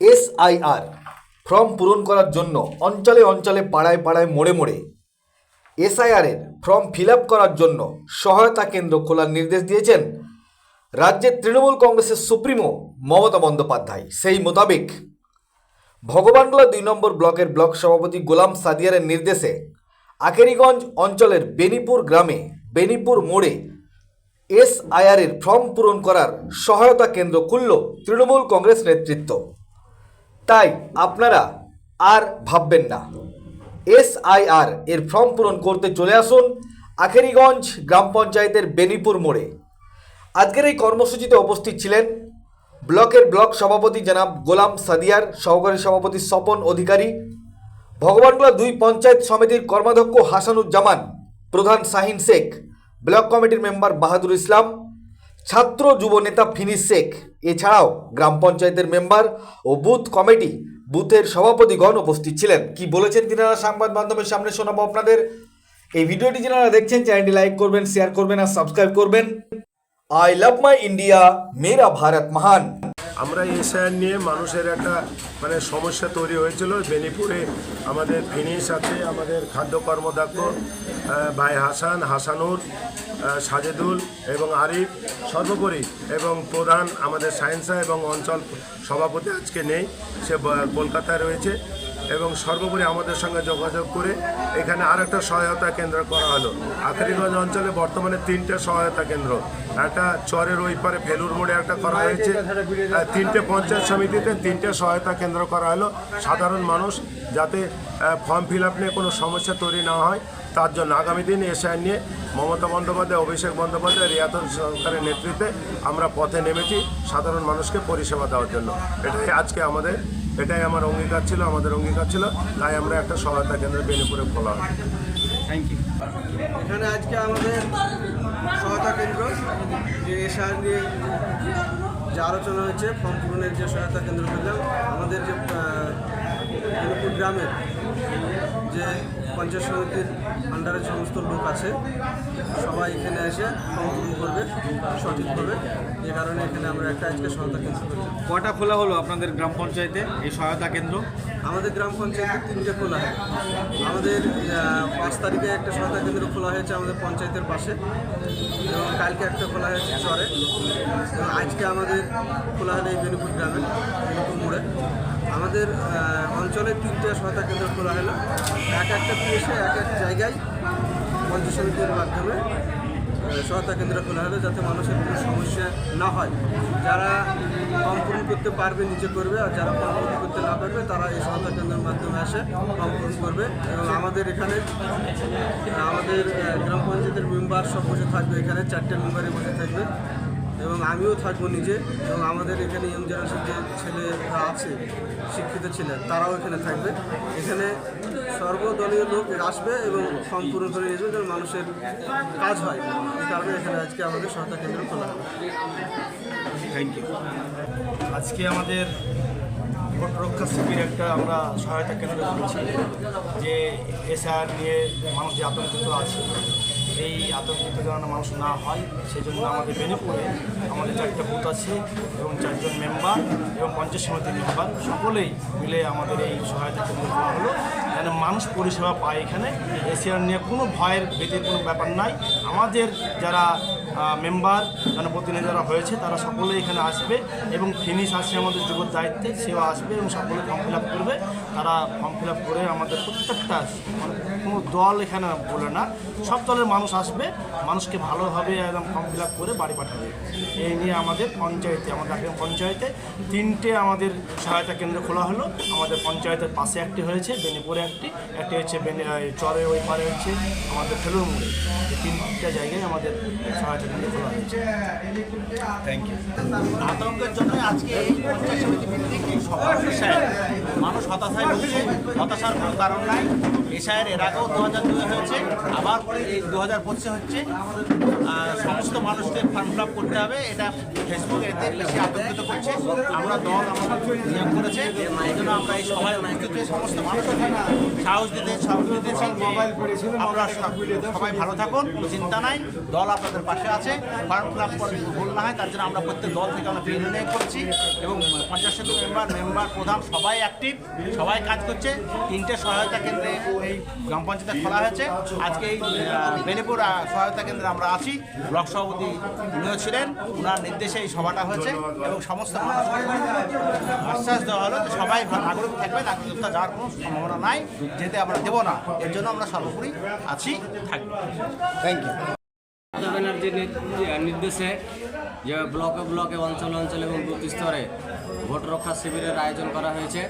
SIR form পূরণ করার জন্য অঞ্চলে অঞ্চলে পাড়ায় পাড়ায় মোড়ে মোড়ে এসআইআরের ফর্ম ফিল আপ করার জন্য সহায়তা কেন্দ্র খোলার নির্দেশ দিয়েছেন রাজ্যের তৃণমূল কংগ্রেসের সুপ্রিমো মমতা বন্দ্যোপাধ্যায়। সেই মোতাবেক ভগবানগোলা দুই নম্বর ব্লকের ব্লক সভাপতি গোলাম সাদিয়ারের নির্দেশে আকেরিগঞ্জ অঞ্চলের বেনিপুর গ্রামে বেনিপুর মোড়ে এসআইআরের ফর্ম পূরণ করার সহায়তা কেন্দ্র খুলল তৃণমূল কংগ্রেস নেতৃত্ব। তাই আপনারা আর ভাববেন না। এসআইআর এর ফর্ম পূরণ করতে চলে আসুন আখেরিগঞ্জ গ্রাম পঞ্চায়েতের বেনিপুর মোড়ে। আজকের এই কর্মসূচিতে উপস্থিত ছিলেন ব্লকের ব্লক সভাপতি জনাব গোলাম সাদিয়ার, সহকারী সভাপতি স্বপন অধিকারী ভগবানগোলা দুই পঞ্চায়েত সমিতির কর্মাধ্যক্ষ হাসানুজ্জামান, প্রধান শাহিন শেখ, ব্লক কমিটির মেম্বার বাহাদুর ইসলাম ছাত্র যুব নেতা ফিনিস শেখ, এছাড়াও গ্রাম পঞ্চায়েতের মেম্বার ও বুথ কমিটি বুথের সভাপতিগণ উপস্থিত ছিলেন। কি বলেছেন তিনারা সংবাদ মাধ্যমের সামনে শোনাবো আপনাদের? এই ভিডিওটি যারা দেখছেন, চ্যানেলটি লাইক করবেন, শেয়ার করবেন আর সাবস্ক্রাইব করবেন। আই লাভ মাই ইন্ডিয়া, মেরা ভারত মহান। আমরা এসআইআর নিয়ে মানুষের একটা মানে সমস্যা তৈরি হয়েছিল। বেনিপুরে আমাদের ফিনিশ আছে, আমাদের খাদ্য কর্মদক্ষ ভাই হাসান, হাসানুর সাজেদুল এবং আরিফ সর্বোপরি এবং প্রধান আমাদের সায়েন্সা এবং অঞ্চল সভাপতি আজকে নেই। সে কলকাতায় রয়েছে। এবং সর্বোপরি আমাদের সঙ্গে যোগাযোগ করে এখানে আরেকটা সহায়তা কেন্দ্র করা হলো। আখরিগঞ্জ অঞ্চলে বর্তমানে তিনটে সহায়তা কেন্দ্র। একটা চরের ওই পারে ফেলুর মোড়ে একটা করা হয়েছে। তিনটে পঞ্চায়েত সমিতিতে তিনটে সহায়তা কেন্দ্র করা হলো। সাধারণ মানুষ যাতে ফর্ম ফিল আপ নিয়ে কোনো সমস্যা তৈরি না হয়। তার জন্য আগামী দিন এসআই নিয়ে মমতা বন্দ্যোপাধ্যায় অভিষেক বন্দ্যোপাধ্যায় রিয়াতন সরকারের নেতৃত্বে আমরা পথে নেমেছি সাধারণ মানুষকে পরিষেবা দেওয়ার জন্য। এটাই আজকে আমাদের এটাই আমার অঙ্গীকার ছিল আমাদের অঙ্গীকার ছিল তাই আমরা একটা সহায়তা কেন্দ্র বেনিপুরে খোলা হয় এখানে আজকে আমাদের সহায়তা কেন্দ্র যে এসআর নিয়ে যে আলোচনা হয়েছে ফর্ম পূরণের যে সহায়তা কেন্দ্র করলাম আমাদের যে বেলপুর গ্রামের যে পঞ্চায়েত সমিতির আন্ডারে সমস্ত লোক আছে সবাই এখানে এসে পূরণ করবে সঠিকভাবে যে কারণে এখানে আমরা একটা আজকে সহায়তা কেন্দ্র করছি। কটা খোলা হলো আপনাদের গ্রাম পঞ্চায়েতে এই সহায়তা কেন্দ্র? আমাদের গ্রাম পঞ্চায়েতে তিনটে খোলা হয়। আমাদের পাঁচ তারিখে একটা সহায়তা কেন্দ্র খোলা হয়েছে আমাদের পঞ্চায়েতের পাশে। এবং কালকে একটা খোলা হয়েছে চরে। আজকে আমাদের খোলা হলো এই বেনিপুর গ্রামে বেনিপুর মোড়ে। আমাদের অঞ্চলে তিনটে সহায়তা কেন্দ্র খোলা হলো। এক একটা পিএসে এক এক জায়গায় পঞ্চায়েত মাধ্যমে সহায়তা কেন্দ্র খোলা হলো যাতে মানুষের কোনো সমস্যা না হয়। যারা ফর্ম পূরণ করতে পারবে নিজে করবে, আর যারা ফর্ম পূরণ করতে না পারবে, তারা এই সহায়তা কেন্দ্রের মাধ্যমে আসে ফর্ম পূরণ করবে। এবং আমাদের এখানে, আমাদের গ্রাম পঞ্চায়েতের মেম্বার সব বসে থাকবে। এখানে চারটে মেম্বারে বসে থাকবে। এবং আমিও থাকব নিজে এবং আমাদের এখানে ইয়ং জেনারেশন যে ছেলেরা আছে, শিক্ষিত ছেলে, তারাও এখানে থাকবে। এখানে সর্বদলীয় লোক আসবে এবং ফর্ম পূরণ করে নিয়ে যাবে মানুষের কাজ হয়। এই কারণে এখানে আজকে আমাদের সহায়তা কেন্দ্র খোলা হবে। থ্যাংক ইউ আজকে আমাদের রক্ষা শিবির একটা আমরা সহায়তা কেন্দ্র করেছি, যে এসআর নিয়ে মানুষ যে আতঙ্কিত আছে। এই আতঙ্কিত যেন মানুষ না হয় সেই জন্য আমাদের বেনিপুরে আমাদের চারটা বুথ আছে এবং চারজন মেম্বার এবং পঞ্চায়েত সমিতির মেম্বার সকলেই মিলে আমাদের এই সহায়তা কেন্দ্র করা হলো যেন মানুষ পরিষেবা পায় এখানে এশিয়ার নিয়ে কোনো ভয়ের ভীতির কোনো ব্যাপার নাই আমাদের যারা মেম্বার জনপ্রতিনিধি যারা হয়েছে, তারা সকলে এখানে আসবে এবং ফিনিশ আছে আমাদের যুবর দায়িত্বে, সেও আসবে এবং সকলে ফর্ম ফিল করবে। তারা ফর্ম ফিল করে আমাদের প্রত্যেকটা কোনো দল এখানে বলে না, সব দলের মানুষ আসবে, মানুষকে ভালোভাবে একদম ফর্ম ফিল করে বাড়ি পাঠাবে। এই নিয়ে আমাদের পঞ্চায়েতে, আমাদের আগে পঞ্চায়েতে তিনটে আমাদের সহায়তা কেন্দ্র খোলা হলো। আমাদের পঞ্চায়েতের পাশে একটি হয়েছে, বেনিপুরে একটি একটি হচ্ছে বেনি চরে ওই পারে হচ্ছে আমাদের ফেলুর মোড়ে। তিনটা জায়গায় আমাদের সহায়তা কেন্দ্র খোলা হয়েছে। আতঙ্কের জন্য আজকে এই পঞ্চায়েত সমিতি ভিত্তিক সভা মানুষ হতাশায় ভুগছে, হতাশার কোনো কারণ নাই। এশায়ের এর আগেও দু হাজার দুই হয়েছে, আবার এই দু হাজার পঁচিশে হচ্ছে। সমস্ত মানুষকে ফর্ম ফিল করতে হবে, এটা ফেসবুক এতে বেশি আতঙ্কিত করছে। আমরা দল আমাদের নিয়োগ করেছে, এই জন্য আমরা এই সভায় হয়ে সমস্ত মানুষকে সাহস দিতে সাহস আপনারা সব- সবাই ভালো থাকুন, চিন্তা নাই, দল আপনাদের পাশে আছে ফর্ম ফিল ভুল না হয়, তার জন্য আমরা প্রত্যেক দল থেকে আমরা নিয়োগ করছি এবং পঞ্চাশ শতাংশ মেম্বার মেম্বার প্রধান সবাই অ্যাক্টিভ সবাই কাজ করছে। তিনটে সহায়তা কেন্দ্রে এই গ্রাম পঞ্চায়েতে খোলা হয়েছে। আজকে এই বেনিপুর সহায়তা কেন্দ্রে আমরা আছি। ব্লক সভাপতি উনিও ছিলেন ওনার নির্দেশে এই সভাটা হয়েছে এবং সমস্ত আশ্বাস দেওয়া হলো যে সবাই নাগরিক থাকবে, নাগরিকত্ব যাওয়ার কোনো সম্ভাবনা নাই, যেতে আমরা দেবো না। এর জন্য আমরা সর্বোপরি আছি। থাকব থ্যাংক ইউ নির্দেশে যে ব্লকে ব্লকে অঞ্চল অঞ্চল এবং বুথ স্তরে ভোট রক্ষা শিবিরের আয়োজন করা হয়েছে।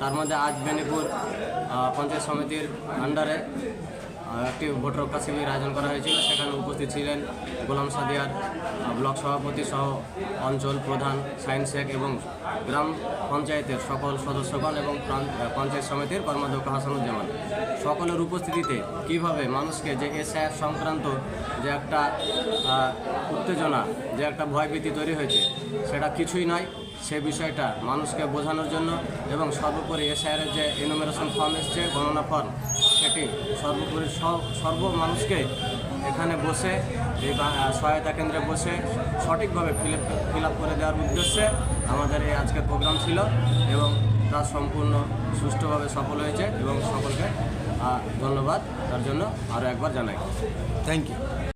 তার মধ্যে আজ বেনিপুর পঞ্চায়েত সমিতির আন্ডারে একটি ভোট রক্ষা শিবির আয়োজন করা হয়েছিল। সেখানে উপস্থিত ছিলেন গোলাম সাদিয়ার ব্লক সভাপতি সহ অঞ্চল প্রধান সায়েন্স শেখ এবং গ্রাম পঞ্চায়েতের সকল সদস্যগণ এবং পঞ্চায়েত সমিতির কর্মাধ্যক্ষ হাসানুজ্জামান। সকলের উপস্থিতিতে কীভাবে মানুষকে যে এসআইআর সংক্রান্ত যে একটা উত্তেজনা, যে একটা ভয়ভীতি তৈরি হয়েছে, সেটা কিছুই নয়। সে বিষয়টা মানুষকে বোঝানোর জন্য এবং সর্বোপরি এসআইআরের যে এনুমেরেশন ফর্ম এসছে, গণনা ফর্ম সেটি সর্বোপরি সর্ব মানুষকে এখানে বসে, এই সহায়তা কেন্দ্রে বসে সঠিকভাবে ফিল ফিল আপ করে দেওয়ার উদ্দেশ্যে আমাদের এই আজকের প্রোগ্রাম ছিল এবং তা সম্পূর্ণ সুষ্ঠুভাবে সফল হয়েছে এবং সকলকে ধন্যবাদ। তার জন্য আরও একবার জানাই। Thank you